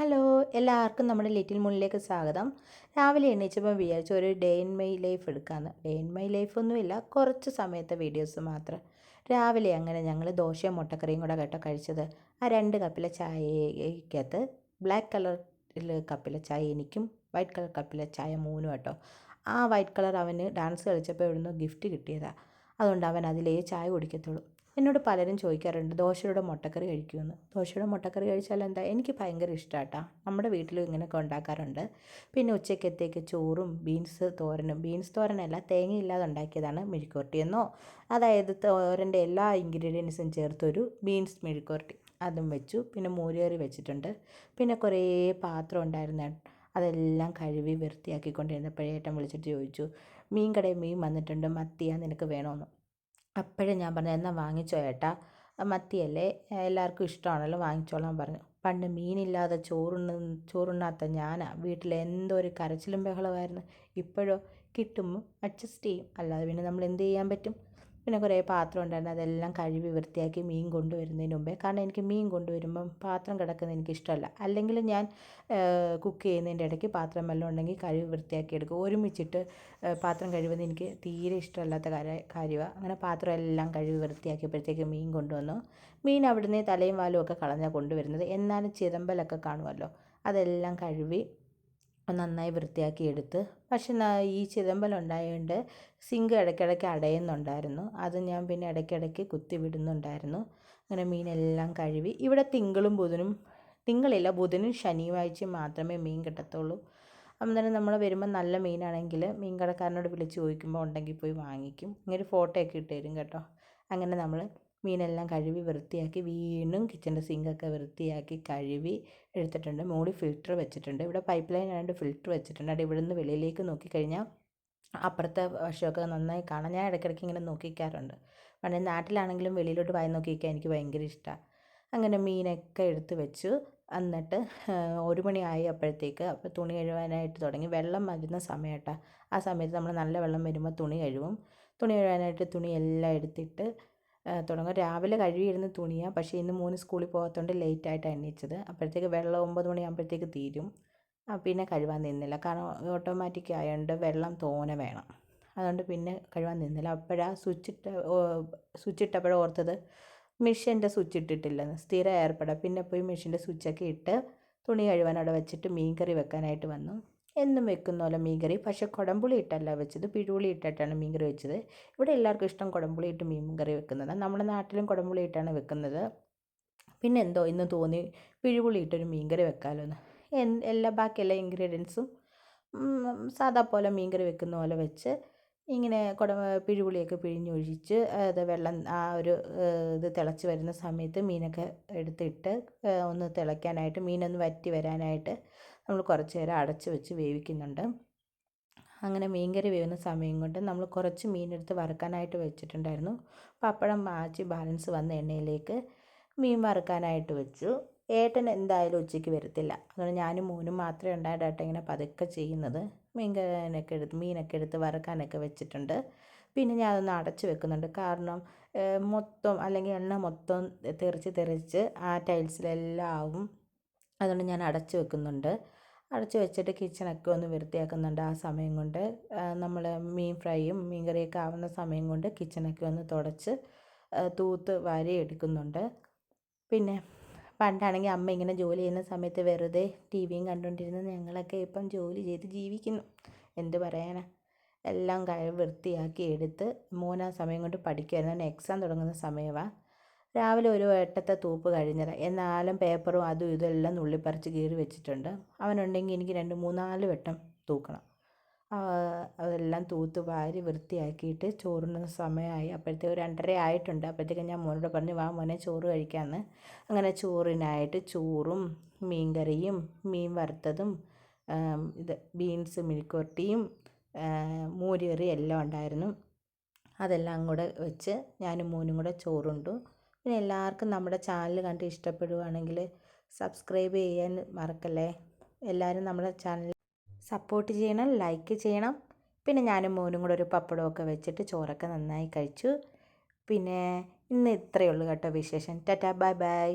Hello എല്ലാവർക്കും നമ്മുടെ little മുന്നിലേക്ക് സ്വാഗതം. രാവിലെ എണീച്ചപ്പോൾ വിചാരിച്ചു ഒരു ഡേ ഇൻ മൈ ലൈഫ് എടുക്കാമെന്ന് ഡേ ഇൻ മൈ ലൈഫ് ഒന്നുമില്ല കുറച്ച് സമയത്തെ വീഡിയോസ് മാത്രം. രാവിലെ അങ്ങനെ ഞങ്ങൾ ദോശയും മുട്ടക്കറിയും കൂടെ കേട്ടോ കഴിച്ചത്. ആ രണ്ട് കപ്പിലെ ചായക്കകത്ത് ബ്ലാക്ക് കളറിൽ കപ്പിലെ ചായ എനിക്കും വൈറ്റ് കളർ കപ്പിലെ ചായ മൂന്നും കേട്ടോ. ആ വൈറ്റ് കളർ അവന് ഡാൻസ് കളിച്ചപ്പോൾ ഇവിടുന്ന് ഗിഫ്റ്റ് കിട്ടിയതാണ് അതുകൊണ്ട് അവൻ അതിലേ ചായ കുടിക്കത്തുള്ളൂ. എന്നോട് പലരും ചോദിക്കാറുണ്ട് ദോശയുടെ മുട്ടക്കറി കഴിക്കുമെന്ന്. ദോശയുടെ മുട്ടക്കറി കഴിച്ചാൽ എന്താ? എനിക്ക് ഭയങ്കര ഇഷ്ടമാട്ടാ നമ്മുടെ വീട്ടിലും ഇങ്ങനെയൊക്കെ ഉണ്ടാക്കാറുണ്ട്. പിന്നെ ഉച്ചക്കത്തേക്ക് ചോറും ബീൻസ് തോരനും. ബീൻസ് തോരനല്ല തേങ്ങ ഇല്ലാതെ ഉണ്ടാക്കിയതാണ് മെഴുക്കുവരട്ടിയെന്നോ അതായത് തോരന്റെ എല്ലാ ഇൻഗ്രീഡിയൻസും ചേർത്തൊരു ബീൻസ് മെഴുക്കുവരട്ടി അതും വെച്ചു. പിന്നെ മൂരേറി വെച്ചിട്ടുണ്ട്. പിന്നെ കുറേ പാത്രം ഉണ്ടായിരുന്ന അതെല്ലാം കഴുകി വൃത്തിയാക്കിക്കൊണ്ടിരുന്നപ്പോഴേ ഏട്ടൻ വിളിച്ചിട്ട് ചോദിച്ചു മീൻ കടയിൽ മീൻ വന്നിട്ടുണ്ട് മത്തിയാ നിനക്ക് വേണമെന്ന് അപ്പോഴേ ഞാൻ പറഞ്ഞു എന്നാൽ വാങ്ങിച്ചോ ഏട്ടാ മത്തിയല്ലേ എല്ലാവർക്കും ഇഷ്ടമാണല്ലോ വാങ്ങിച്ചോളാൻ പറഞ്ഞു. പണ്ട് മീനില്ലാതെ ചോറുണ്ണ ചോറുണ്ണാത്ത ഞാനാ വീട്ടിൽ എന്തൊരു കരച്ചിലും ബഹളമായിരുന്നു ഇപ്പോഴോ കിട്ടുമ്പോൾ അഡ്ജസ്റ്റ് ചെയ്യും. അല്ലാതെ പിന്നെ നമ്മൾ എന്ത് ചെയ്യാൻ പറ്റും? പിന്നെ കുറേ പാത്രം ഉണ്ടായിരുന്നു. അതെല്ലാം കഴുകി വൃത്തിയാക്കി മീൻ കൊണ്ടുവരുന്നതിന് മുമ്പേ. കാരണം എനിക്ക് മീൻ കൊണ്ടുവരുമ്പം പാത്രം കിടക്കുന്നത് എനിക്ക് ഇഷ്ടമല്ല അല്ലെങ്കിൽ ഞാൻ കുക്ക് ചെയ്യുന്നതിന്റെ ഇടയ്ക്ക് പാത്രം വല്ലതും ഉണ്ടെങ്കിൽ കഴുകി വൃത്തിയാക്കി എടുക്കും. ഒരുമിച്ചിട്ട് പാത്രം കഴുകുന്നത് എനിക്ക് തീരെ ഇഷ്ടമല്ലാത്ത കാര്യമാണ് അങ്ങനെ പാത്രം എല്ലാം കഴുകി വൃത്തിയാക്കിയപ്പോഴത്തേക്ക് മീൻ കൊണ്ടുവന്നു. മീൻ അവിടുന്ന് തലയും വാലും ഒക്കെ കളഞ്ഞാൽ കൊണ്ടുവരുന്നത്. എന്നാലും ചിതമ്പലൊക്കെ കാണുമല്ലോ. അതെല്ലാം കഴുകി നന്നായി വൃത്തിയാക്കി എടുത്ത് പക്ഷെ ഈ ചിതമ്പൽ ഉണ്ടായതുകൊണ്ട് സിങ്ക് ഇടയ്ക്കിടയ്ക്ക് അടയുന്നുണ്ടായിരുന്നു. അത് ഞാൻ പിന്നെ ഇടയ്ക്കിടയ്ക്ക് കുത്തി വിടുന്നുണ്ടായിരുന്നു. അങ്ങനെ മീനെല്ലാം കഴുകി. ഇവിടെ തിങ്കളും ബുധനും തിങ്കളില്ല ബുധനും ശനിയാഴ്ചയും മാത്രമേ മീൻ കിട്ടത്തുള്ളൂ. അന്നേരം നമ്മൾ വരുമ്പോൾ നല്ല മീനാണെങ്കിൽ മീൻ കടക്കാരനോട് വിളിച്ച് ചോദിക്കുമ്പോൾ ഉണ്ടെങ്കിൽ പോയി വാങ്ങിക്കും. ഇങ്ങനെ ഫോട്ടോ ഒക്കെ ഇട്ട് തരും കേട്ടോ. അങ്ങനെ നമ്മൾ മീനെല്ലാം കഴുകി വൃത്തിയാക്കി വീണ്ടും കിച്ചന്റെ സിങ്കൊക്കെ വൃത്തിയാക്കി കഴുകി എടുത്തിട്ടുണ്ട്. മുകളിൽ ഫിൽറ്റർ വെച്ചിട്ടുണ്ട്. ഇവിടെ പൈപ്പ് ലൈൻ ആയതുകൊണ്ട് ഫിൽറ്റർ വെച്ചിട്ടുണ്ട്. അവിടെ ഇവിടെ നിന്ന് വെളിയിലേക്ക് നോക്കിക്കഴിഞ്ഞാൽ അപ്പുറത്തെ വശമൊക്കെ നന്നായി കാണാം. ഞാൻ ഇടയ്ക്കിടയ്ക്ക് ഇങ്ങനെ നോക്കിക്കാറുണ്ട്. പണ്ട് നാട്ടിലാണെങ്കിലും വെളിയിലോട്ട് വായി നോക്കിക്കാൻ എനിക്ക് ഭയങ്കര ഇഷ്ടമാണ് അങ്ങനെ മീനൊക്കെ എടുത്ത് വെച്ചു. എന്നിട്ട് ഒരു മണിയായി അപ്പോഴത്തേക്ക് അപ്പോൾ തുണി കഴുകാനായിട്ട് തുടങ്ങി. വെള്ളം വരുന്ന സമയട്ടാ ആ സമയത്ത് നമ്മൾ നല്ല വെള്ളം വരുമ്പോൾ തുണി കഴുകും. തുണി കഴുകാനായിട്ട് തുണി എല്ലാം എടുത്തിട്ട് തുടങ്ങും. രാവിലെ കഴുകിയിരുന്ന തുണിയാണ് പക്ഷേ ഇന്ന് മൂന്ന് സ്കൂളിൽ പോകാത്തതുകൊണ്ട് ലേറ്റായിട്ടാണ് എണീച്ചത്. അപ്പോഴത്തേക്ക് വെള്ളം ഒമ്പത് മണിയാകുമ്പോഴത്തേക്ക് തീരും. പിന്നെ കഴുകാൻ നിന്നില്ല. കാരണം ഓട്ടോമാറ്റിക് ആയതുകൊണ്ട് വെള്ളം തോനെ വേണം. അതുകൊണ്ട് പിന്നെ കഴുകാൻ നിന്നില്ല. അപ്പോഴാണ് സ്വിച്ച് ഇട്ട സ്വിച്ച് ഇട്ടപ്പോഴാണ് ഓർത്തത് മെഷീന്റെ സ്വിച്ച് ഇട്ടിട്ടില്ലെന്ന്. സ്ഥിരം ഏർപ്പെടാം പിന്നെ പോയി മെഷീന്റെ സ്വിച്ചൊക്കെ ഇട്ട് തുണി കഴുകാൻ അവിടെ വെച്ചിട്ട് മീൻ കറി വെക്കാനായിട്ട് വന്നു. എന്നും വെക്കുന്ന പോലെ മീൻകറി. പക്ഷേ കുടംപുളി ഇട്ടല്ല വെച്ചത്. പിഴുപുളി ഇട്ടിട്ടാണ് മീൻകറി വെച്ചത്. ഇവിടെ എല്ലാവർക്കും ഇഷ്ടം കുടംപുളി ഇട്ട് മീൻകറി വെക്കുന്നത്. നമ്മുടെ നാട്ടിലും കുടംപുളി ഇട്ടാണ് വെക്കുന്നത്. പിന്നെ എന്തോ ഇന്ന് തോന്നി പിഴുപുളി ഇട്ടൊരു മീൻകറി വെക്കാമല്ലോ എന്ന്. എല്ലാ ബാക്കി എല്ലാ ഇൻഗ്രീഡിയൻസും സാധാ പോലെ മീൻകറി വെക്കുന്ന പോലെ വെച്ച് ഇങ്ങനെ കുട പിഴുപുളിയൊക്കെ പിഴിഞ്ഞൊഴിച്ച് അത് വെള്ളം ആ ഒരു ഇത് തിളച്ച് വരുന്ന സമയത്ത് മീനൊക്കെ എടുത്തിട്ട് ഒന്ന് തിളയ്ക്കാനായിട്ട് മീനൊന്ന് വറ്റി വരാനായിട്ട് നമ്മൾ കുറച്ച് നേരം അടച്ച് വെച്ച് വേവിക്കുന്നുണ്ട്. അങ്ങനെ മീൻകറി വേവുന്ന സമയം കൊണ്ട് നമ്മൾ കുറച്ച് മീനെടുത്ത് വറുക്കാനായിട്ട് വെച്ചിട്ടുണ്ടായിരുന്നു. പപ്പടം മാച്ചി ബാലൻസ് വന്ന എണ്ണയിലേക്ക് മീൻ വറുക്കാനായിട്ട് വെച്ചു. ഏട്ടൻ എന്തായാലും ഉച്ചയ്ക്ക് വരത്തില്ല. അതുകൊണ്ട് ഞാനും മോനും മാത്രമേ ഉണ്ടായിട്ട് ഇങ്ങനെ പതുക്കെ ചെയ്യുന്നത്. മീൻകറിനൊക്കെ എടുത്ത് മീനൊക്കെ എടുത്ത് വറുക്കാനൊക്കെ വെച്ചിട്ടുണ്ട്. പിന്നെ ഞാൻ അതൊന്ന് അടച്ചു വെക്കുന്നുണ്ട്. കാരണം മൊത്തം അല്ലെങ്കിൽ എണ്ണ മൊത്തം തെറിച്ച് തെറിച്ച് ആ ടൈൽസിലെല്ലാം ആവും അതുകൊണ്ട് ഞാൻ അടച്ചു വെക്കുന്നുണ്ട്. അടച്ചു വെച്ചിട്ട് കിച്ചണൊക്കെ ഒന്ന് വൃത്തിയാക്കുന്നുണ്ട് ആ സമയം കൊണ്ട്. നമ്മൾ മീൻ ഫ്രൈയും മീൻ കറിയൊക്കെ ആവുന്ന സമയം കൊണ്ട് കിച്ചണൊക്കെ ഒന്ന് തുടച്ച് തൂത്ത് വാരി എടുക്കുന്നുണ്ട് പിന്നെ പണ്ടാണെങ്കിൽ അമ്മ ഇങ്ങനെ ജോലി ചെയ്യുന്ന സമയത്ത് വെറുതെ ടി വിയും കണ്ടുകൊണ്ടിരുന്ന ഞങ്ങളൊക്കെ ഇപ്പം ജോലി ചെയ്ത് ജീവിക്കുന്നു. എന്ത് പറയാനാ? എല്ലാം കഴി വൃത്തിയാക്കി എടുത്ത് മൂന്നാം സമയം കൊണ്ട് പഠിക്കുമായിരുന്നു എക്സാം തുടങ്ങുന്ന സമയമാണ് രാവിലെ ഒരു വട്ടത്തെ തൂപ്പ് കഴിഞ്ഞത്. എന്നാലും പേപ്പറും അതും ഇതും എല്ലാം നുള്ളിപ്പറിച്ച് കീറി വെച്ചിട്ടുണ്ട്. അവനുണ്ടെങ്കിൽ എനിക്ക് രണ്ട് മൂന്നാൽ വട്ടം തൂക്കണം. അതെല്ലാം തൂത്ത് വാരി വൃത്തിയാക്കിയിട്ട് ചോറിന് സമയമായി. അപ്പോഴത്തേക്ക് ഒരു രണ്ടര ആയിട്ടുണ്ട്. അപ്പോഴത്തേക്ക് ഞാൻ മോനോട് പറഞ്ഞു വാ മോനെ ചോറ് കഴിക്കാമെന്ന് അങ്ങനെ ചോറിനായിട്ട് ചോറും മീൻ കറിയും മീൻ വറുത്തതും ഇത് ബീൻസ് മെഴുക്കുവരട്ടിയും മോര് എല്ലാം ഉണ്ടായിരുന്നു. അതെല്ലാം കൂടെ വെച്ച് ഞാനും മോനും കൂടെ ചോറുണ്ടു. പിന്നെ എല്ലാവർക്കും നമ്മുടെ ചാനൽ കണ്ട് ഇഷ്ടപ്പെടുവാണെങ്കിൽ സബ്സ്ക്രൈബ് ചെയ്യാൻ മറക്കല്ലേ? എല്ലാവരും നമ്മുടെ ചാനൽ സപ്പോർട്ട് ചെയ്യണം ലൈക്ക് ചെയ്യണം. പിന്നെ ഞാനും മോനും കൂടെ ഒരു പപ്പടമൊക്കെ വെച്ചിട്ട് ചോറൊക്കെ നന്നായി കഴിച്ചു. പിന്നെ ഇന്ന് ഇത്രയേ ഉള്ളൂ കേട്ടോ വിശേഷം. ടാറ്റാ ബൈ ബൈ.